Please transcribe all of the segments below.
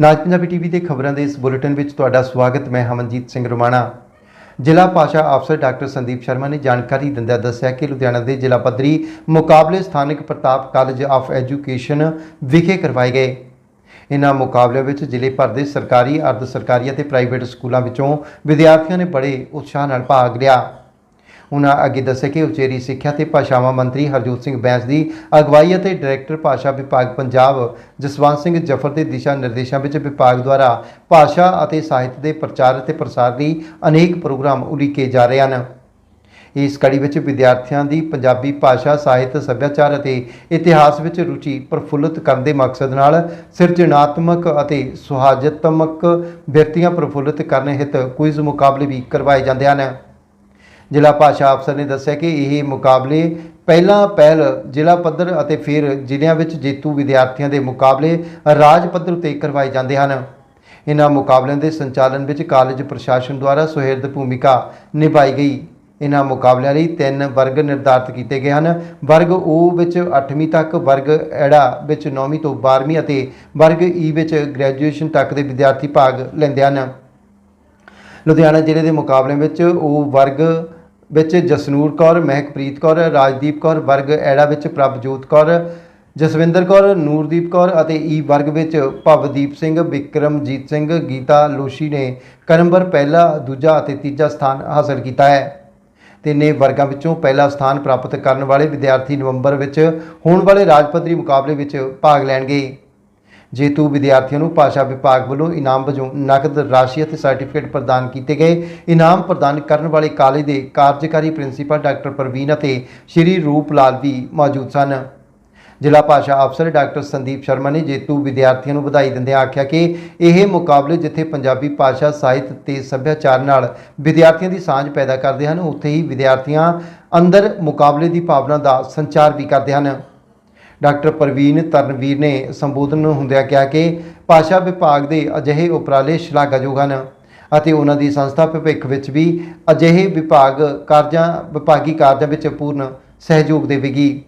ਨਾਜ Punjabi TV ਦੇ ਖਬਰਾਂ ਦੇ ਇਸ ਬੁਲੇਟਿਨ ਵਿੱਚ ਤੁਹਾਡਾ ਸਵਾਗਤ, ਮੈਂ ਹਮਨਜੀਤ ਸਿੰਘ ਰੋਮਾਣਾ। ਜ਼ਿਲ੍ਹਾ ਭਾਸ਼ਾ ਅਫਸਰ ਡਾਕਟਰ ਸੰਦੀਪ ਸ਼ਰਮਾ ਨੇ ਜਾਣਕਾਰੀ ਦਿੰਦਿਆਂ ਦੱਸਿਆ ਕਿ ਲੁਧਿਆਣਾ ਦੇ ਜ਼ਿਲ੍ਹਾ ਪੱਧਰੀ ਮੁਕਾਬਲੇ ਸਥਾਨਕ ਪ੍ਰਤਾਪ ਕਾਲਜ ਆਫ ਐਜੂਕੇਸ਼ਨ ਵਿਖੇ ਕਰਵਾਏ ਗਏ। ਇਨ੍ਹਾਂ ਮੁਕਾਬਲਿਆਂ ਵਿੱਚ ਜ਼ਿਲ੍ਹੇ ਭਰ ਦੇ ਸਰਕਾਰੀ, ਅਰਧ ਸਰਕਾਰੀ ਅਤੇ ਪ੍ਰਾਈਵੇਟ ਸਕੂਲਾਂ ਵਿੱਚੋਂ ਵਿਦਿਆਰਥੀਆਂ ਨੇ ਬੜੇ ਉਤਸ਼ਾਹ ਨਾਲ ਭਾਗ ਲਿਆ। ਉਹਨਾਂ ਅੱਗੇ ਦੱਸਿਆ ਕਿ ਉਚੇਰੀ ਸਿੱਖਿਆ ਤੇ ਭਾਸ਼ਾਵਾਂ ਮੰਤਰੀ ਹਰਜੋਤ ਸਿੰਘ ਬੈਂਸ ਦੀ ਅਗਵਾਈ ਅਤੇ ਡਾਇਰੈਕਟਰ ਭਾਸ਼ਾ ਵਿਭਾਗ ਪੰਜਾਬ ਜਸਵੰਤ ਸਿੰਘ ਜਫਰ ਦੇ ਦਿਸ਼ਾ ਨਿਰਦੇਸ਼ਾਂ ਵਿੱਚ ਵਿਭਾਗ ਦੁਆਰਾ ਭਾਸ਼ਾ ਅਤੇ ਸਾਹਿਤ ਦੇ ਪ੍ਰਚਾਰ ਅਤੇ ਪ੍ਰਸਾਰ ਲਈ ਅਨੇਕ ਪ੍ਰੋਗਰਾਮ ਉਲੀਕੇ ਜਾ ਰਹੇ ਹਨ। ਇਸ ਕੜੀ ਵਿੱਚ ਵਿਦਿਆਰਥੀਆਂ ਦੀ ਪੰਜਾਬੀ ਭਾਸ਼ਾ, ਸਾਹਿਤ, ਸੱਭਿਆਚਾਰ ਅਤੇ ਇਤਿਹਾਸ ਵਿੱਚ ਰੁਚੀ ਪ੍ਰਫੁੱਲਤ ਕਰਨ ਦੇ ਮਕਸਦ ਨਾਲ ਸਿਰਜਣਾਤਮਕ ਅਤੇ ਸੁਹਾਜਤਮਕ ਵਿਅਕਤੀਆਂ ਪ੍ਰਫੁੱਲਤ ਕਰਨ ਹਿਤ ਕੁਇਜ਼ ਮੁਕਾਬਲੇ ਵੀ ਕਰਵਾਏ ਜਾਂਦੇ ਹਨ। ਜ਼ਿਲ੍ਹਾ ਭਾਸ਼ਾ ਅਫਸਰ ਨੇ ਦੱਸਿਆ ਕਿ ਇਹ ਮੁਕਾਬਲੇ ਪਹਿਲਾਂ ਪਹਿਲ ਜ਼ਿਲ੍ਹਾ ਪੱਧਰ ਅਤੇ ਫਿਰ ਜ਼ਿਲ੍ਹਿਆਂ ਵਿੱਚ ਜੇਤੂ ਵਿਦਿਆਰਥੀਆਂ ਦੇ ਮੁਕਾਬਲੇ ਰਾਜ ਪੱਧਰ ਉਤੇ ਕਰਵਾਏ ਜਾਂਦੇ ਹਨ। ਇਨ੍ਹਾਂ ਮੁਕਾਬਲਿਆਂ ਦੇ ਸੰਚਾਲਨ ਵਿੱਚ ਕਾਲਜ ਪ੍ਰਸ਼ਾਸਨ ਦੁਆਰਾ ਸੁਹਿਰਦ ਭੂਮਿਕਾ ਨਿਭਾਈ ਗਈ। ਇਨ੍ਹਾਂ ਮੁਕਾਬਲਿਆਂ ਲਈ ਤਿੰਨ ਵਰਗ ਨਿਰਧਾਰਤ ਕੀਤੇ ਗਏ ਹਨ। ਵਰਗ ਓ ਵਿੱਚ 8ਵੀਂ ਤੱਕ, ਵਰਗ ਐੜਾ ਵਿੱਚ 9ਵੀਂ ਤੋਂ 12ਵੀਂ ਅਤੇ ਵਰਗ ਈ ਵਿੱਚ ਗ੍ਰੈਜੂਏਸ਼ਨ ਤੱਕ ਦੇ ਵਿਦਿਆਰਥੀ ਭਾਗ ਲੈਂਦੇ ਹਨ। ਲੁਧਿਆਣਾ ਜ਼ਿਲ੍ਹੇ ਦੇ ਮੁਕਾਬਲੇ ਵਿੱਚ ਉਹ ਵਰਗ ਵਿੱਚ ਜਸਨੂਰ ਕੌਰ, ਮਹਿਕਪ੍ਰੀਤ ਕੌਰ, ਰਾਜਦੀਪ ਕੌਰ, ਵਰਗ ਐੜਾ ਵਿੱਚ ਪ੍ਰਭਜੋਤ ਕੌਰ, ਜਸਵਿੰਦਰ ਕੌਰ, ਨੂਰਦੀਪ ਕੌਰ ਅਤੇ ਈ ਵਰਗ ਵਿੱਚ ਭਵਦੀਪ ਸਿੰਘ, ਵਿਕਰਮਜੀਤ ਸਿੰਘ, ਗੀਤਾ ਲੋਸ਼ੀ ਨੇ ਕਨੰਬਰ ਪਹਿਲਾ, ਦੂਜਾ ਅਤੇ ਤੀਜਾ ਸਥਾਨ ਹਾਸਲ ਕੀਤਾ ਹੈ। ਤਿੰਨੇ ਵਰਗਾਂ ਵਿੱਚੋਂ ਪਹਿਲਾ ਸਥਾਨ ਪ੍ਰਾਪਤ ਕਰਨ ਵਾਲੇ ਵਿਦਿਆਰਥੀ ਨਵੰਬਰ ਵਿੱਚ ਹੋਣ ਵਾਲੇ ਰਾਜ ਪੱਧਰੀ ਮੁਕਾਬਲੇ ਵਿੱਚ ਭਾਗ ਲੈਣਗੇ। ਜੇਤੂ ਵਿਦਿਆਰਥੀਆਂ ਨੂੰ ਭਾਸ਼ਾ ਵਿਭਾਗ ਵੱਲੋਂ ਇਨਾਮ ਵਜੋਂ ਨਕਦ ਰਾਸ਼ੀ ਅਤੇ ਸਰਟੀਫਿਕੇਟ ਪ੍ਰਦਾਨ ਕੀਤੇ ਗਏ, ਇਨਾਮ ਪ੍ਰਦਾਨ ਕਰਨ ਵਾਲੇ ਕਾਲਜ ਦੇ ਕਾਰਜਕਾਰੀ ਪ੍ਰਿੰਸੀਪਲ ਡਾਕਟਰ ਪ੍ਰਵੀਨ ਅਤੇ ਸ਼੍ਰੀ ਰੂਪ ਲਾਲ ਵੀ ਮੌਜੂਦ ਸਨ। ਜ਼ਿਲ੍ਹਾ ਭਾਸ਼ਾ ਅਫਸਰ ਡਾਕਟਰ ਸੰਦੀਪ ਸ਼ਰਮਾ ਨੇ ਜੇਤੂ ਵਿਦਿਆਰਥੀਆਂ ਨੂੰ ਵਧਾਈ ਦਿੰਦਿਆਂ ਆਖਿਆ ਕਿ ਇਹ ਮੁਕਾਬਲੇ ਜਿੱਥੇ ਪੰਜਾਬੀ ਭਾਸ਼ਾ, ਸਾਹਿਤ ਤੇ ਸੱਭਿਆਚਾਰ ਨਾਲ ਵਿਦਿਆਰਥੀਆਂ ਦੀ ਸਾਂਝ ਪੈਦਾ ਕਰਦੇ ਹਨ, ਉੱਥੇ ਹੀ ਵਿਦਿਆਰਥੀਆਂ ਅੰਦਰ ਮੁਕਾਬਲੇ ਦੀ ਭਾਵਨਾ ਦਾ ਸੰਚਾਰ ਵੀ ਕਰਦੇ ਹਨ। ਡਾਕਟਰ ਪ੍ਰਵੀਨ ਤਰਨਵੀਰ ਨੇ ਸੰਬੋਧਨ ਹੁੰਦਿਆਂ ਕਿਹਾ ਕਿ ਭਾਸ਼ਾ ਵਿਭਾਗ ਦੇ ਅਜਿਹੇ ਉਪਰਾਲੇ ਸ਼ਲਾਘਾਯੋਗ ਹਨ ਅਤੇ ਉਹਨਾਂ ਦੀ ਸੰਸਥਾ ਭਵਿੱਖ ਵਿੱਚ ਵੀ ਅਜਿਹੇ ਵਿਭਾਗ ਕਾਰਜਾਂ, ਵਿਭਾਗੀ ਕਾਰਜਾਂ ਵਿੱਚ ਪੂਰਨ ਸਹਿਯੋਗ ਦੇਵੇਗੀ।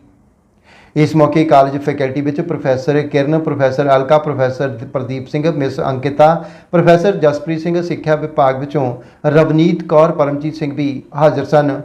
ਇਸ ਮੌਕੇ ਕਾਲਜ ਫੈਕਲਟੀ ਵਿੱਚ professor Kiran, professor Alka, professor Pradeep Singh, miss Ankita, professor Jaspreet Singh ਸਿੱਖਿਆ ਵਿਭਾਗ ਵਿੱਚੋਂ ਰਵਨੀਤ ਕੌਰ, ਪਰਮਜੀਤ ਸਿੰਘ ਵੀ ਹਾਜ਼ਰ ਸਨ।